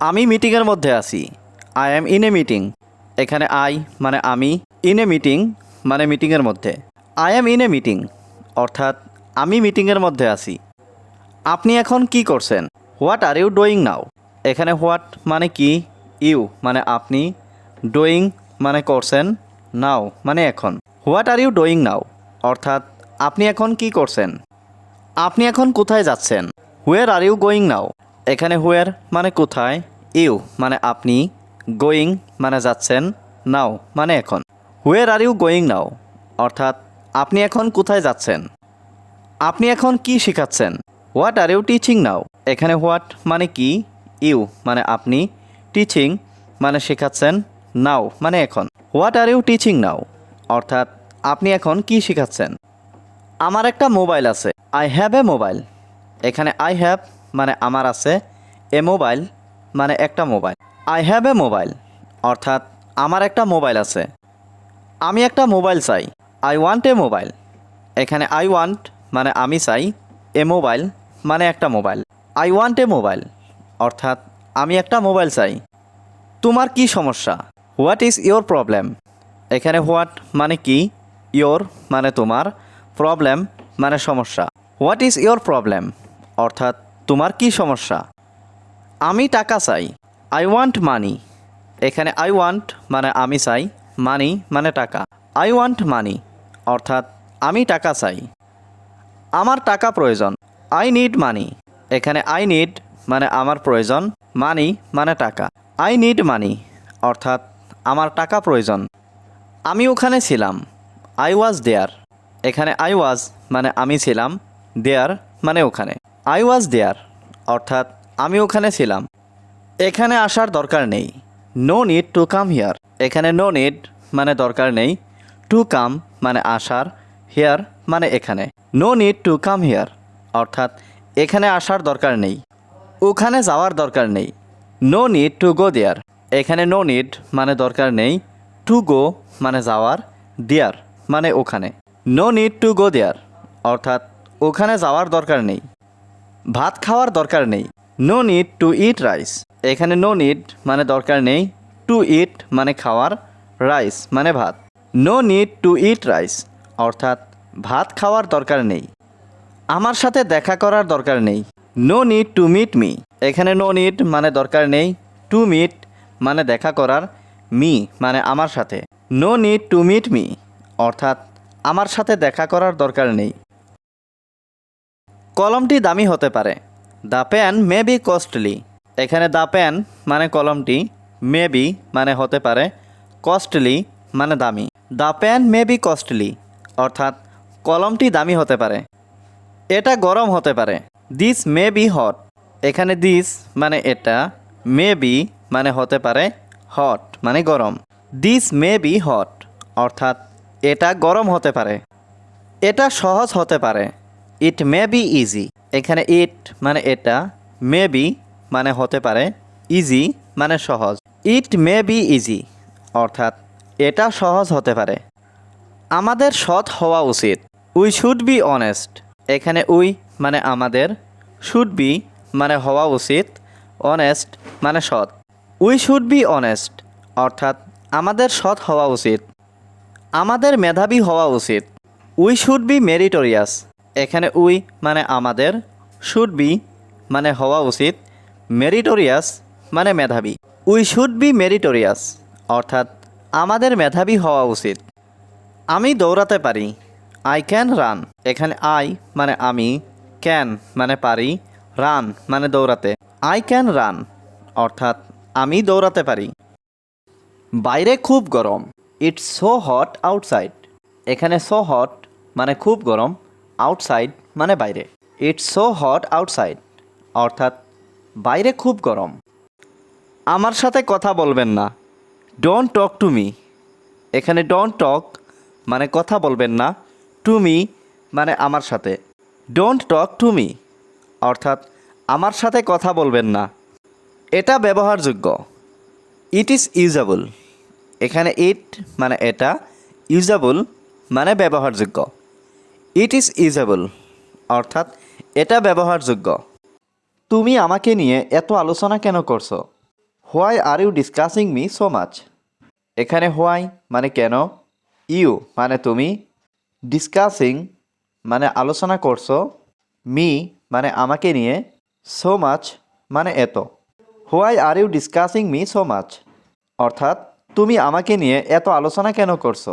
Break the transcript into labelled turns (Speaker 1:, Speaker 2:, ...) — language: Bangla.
Speaker 1: আমি মিটিংয়ের মধ্যে আছি। I am in a meeting এখানে আই মানে আমি ইন এ মিটিং মানে মিটিংয়ের মধ্যে। I am in a meeting অর্থাৎ, আমি মিটিংয়ের মধ্যে আছি। আপনি এখন কি করছেন? What are you doing now এখানে হোয়াট মানে কি? ইউ মানে আপনি। ডুইং মানে করছেন। নাও মানে এখন। What are you doing now অর্থাৎ, আপনি এখন কি করছেন? আপনি এখন কোথায় যাচ্ছেন? হুয়ের আর ইউ গোয়িং নাও এখানে হুয়ের মানে কোথায় ইউ মানে আপনি গোয়িং মানে যাচ্ছেন নাও মানে এখন। হুয়ের আর ইউ গোয়িং নাও অর্থাৎ, আপনি এখন কোথায় যাচ্ছেন? আপনি এখন কি শেখাচ্ছেন? What are you teaching now এখানে হোয়াট মানে কি? ইউ মানে আপনি টিচিং মানে শেখাচ্ছেন নাও মানে এখন। What are you teaching now অর্থাৎ, আপনি এখন কি শেখাচ্ছেন? আমার একটা মোবাইল আছে। আই হ্যাভ এ মোবাইল এখানে আই হ্যাভ মানে আমার আছে এ মোবাইল মানে একটা mobile. I have a mobile অর্থাৎ আমার একটা মোবাইল আছে। আমি একটা মোবাইল চাই। আই ওয়ান্ট এ মোবাইল এখানে আই ওয়ান্ট মানে আমি চাই, এ মোবাইল মানে একটা mobile. I want a mobile অর্থাৎ আমি একটা মোবাইল চাই। তোমার কি সমস্যা? হোয়াট ইজ ইয়োর প্রবলেম এখানে হোয়াট মানে কি? ইয়োর মানে তোমার। প্রবলেম মানে সমস্যা। হোয়াট ইজ ইয়োর প্রবলেম অর্থাৎ তোমার কি সমস্যা? আমি টাকা চাই। আই ওয়ান্ট মানি এখানে আই ওয়ান্ট মানে আমি চাই। মানি মানে টাকা। আই ওয়ান্ট মানি অর্থাৎ আমি টাকা চাই। আমার টাকা প্রয়োজন। আই নিড মানি এখানে আই নিড মানে আমার প্রয়োজন। মানি মানে টাকা। আই নিড মানি অর্থাৎ আমার টাকা প্রয়োজন। আমি ওখানে ছিলাম। আই ওয়াজ দেয়ার এখানে আই ওয়াজ মানে আমি ছিলাম। দেয়ার মানে ওখানে। আই ওয়াজ দেয়ার অর্থাৎ আমি ওখানে ছিলাম। এখানে আসার দরকার নেই। No need to come here এখানে নো নিড মানে দরকার নেই। টু কাম মানে আসার হিয়ার মানে এখানে। No need to come here অর্থাৎ এখানে আসার দরকার নেই। ওখানে যাওয়ার দরকার নেই। No need to go there এখানে নো নিড মানে দরকার নেই। টু গো মানে যাওয়ার দেয়ার মানে ওখানে। No need to go there অর্থাৎ ওখানে যাওয়ার দরকার নেই। ভাত খাওয়ার দরকার নেই। No need to eat rice এখানে নো নিড মানে দরকার নেই। টু ইট মানে খাওয়ার রাইস মানে ভাত। No need to eat rice অর্থাৎ ভাত খাওয়ার দরকার নেই। আমার সাথে দেখা করার দরকার নেই। No need to meet me এখানে নো নিড মানে দরকার নেই। টু মিট মানে দেখা করার মি মানে আমার সাথে। No need to meet me অর্থাৎ আমার সাথে দেখা করার দরকার নেই। কলমটি দামি হতে পারে। The pen may be costly এখানে দ্য পেন মানে কলমটি মে বি মানে হতে পারে কস্টলি মানে দামি। The pen may be costly অর্থাৎ কলমটি দামি হতে পারে। এটা গরম হতে পারে। দিস মে বি হট এখানে দিস মানে এটা মে বি মানে হতে পারে হট মানে গরম। দিস মে বি হট অর্থাৎ এটা গরম হতে পারে। এটা সহজ হতে পারে। ইট মে বি ইজি এখানে ইট মানে এটা মে বি মানে হতে পারে ইজি মানে সহজ। ইট মে বি ইজি অর্থাৎ এটা সহজ হতে পারে। আমাদের সৎ হওয়া উচিত। উই শুড বি অনেস্ট এখানে উই মানে আমাদের শুড বি মানে হওয়া উচিত অনেস্ট মানে সৎ। উই শুড বি অনেস্ট অর্থাৎ আমাদের সৎ হওয়া উচিত। আমাদের মেধাবী হওয়া উচিত। উই শুড বি মেরিটোরিয়াস এখানে উই মানে আমাদের, শুড বি মানে হওয়া উচিত, মেরিটোরিয়াস মানে মেধাবী। উই শুড বি মেরিটোরিয়াস, অর্থাৎ আমাদের মেধাবী হওয়া উচিত। আমি দৌড়াতে পারি, আই ক্যান রান। এখানে আই মানে আমি, ক্যান মানে পারি, রান মানে দৌড়াতে। আই ক্যান রান, অর্থাৎ আমি দৌড়াতে পারি। বাইরে খুব গরম, ইটস সো হট আউটসাইড। এখানে সো হট মানে খুব গরম আউটসাইড মানে বাইরে। ইটস সো হট আউটসাইড অর্থাৎ বাইরে খুব গরম। আমার সাথে কথা বলবেন না। ডোন্ট টক টু মি এখানে ডোন্ট টক মানে কথা বলবেন না। টু মি মানে আমার সাথে। ডোন্ট টক টু মি অর্থাৎ আমার সাথে কথা বলবেন না। এটা ব্যবহারযোগ্য। ইট ইজ ইউজাবল এখানে ইট মানে এটা ইউজাবল মানে ব্যবহারযোগ্য। ইট ইজ ইউজেবল অর্থাৎ এটা ব্যবহারযোগ্য। তুমি আমাকে নিয়ে এত আলোচনা কেন করছ? Why are you discussing me so much এখানে হোয়াই মানে কেন? ইউ মানে তুমি? ডিসকাসিং মানে আলোচনা করছ? মি মানে আমাকে নিয়ে? সো মাচ মানে এত। Why are you discussing me so much অর্থাৎ তুমি আমাকে নিয়ে এত আলোচনা কেন করছ?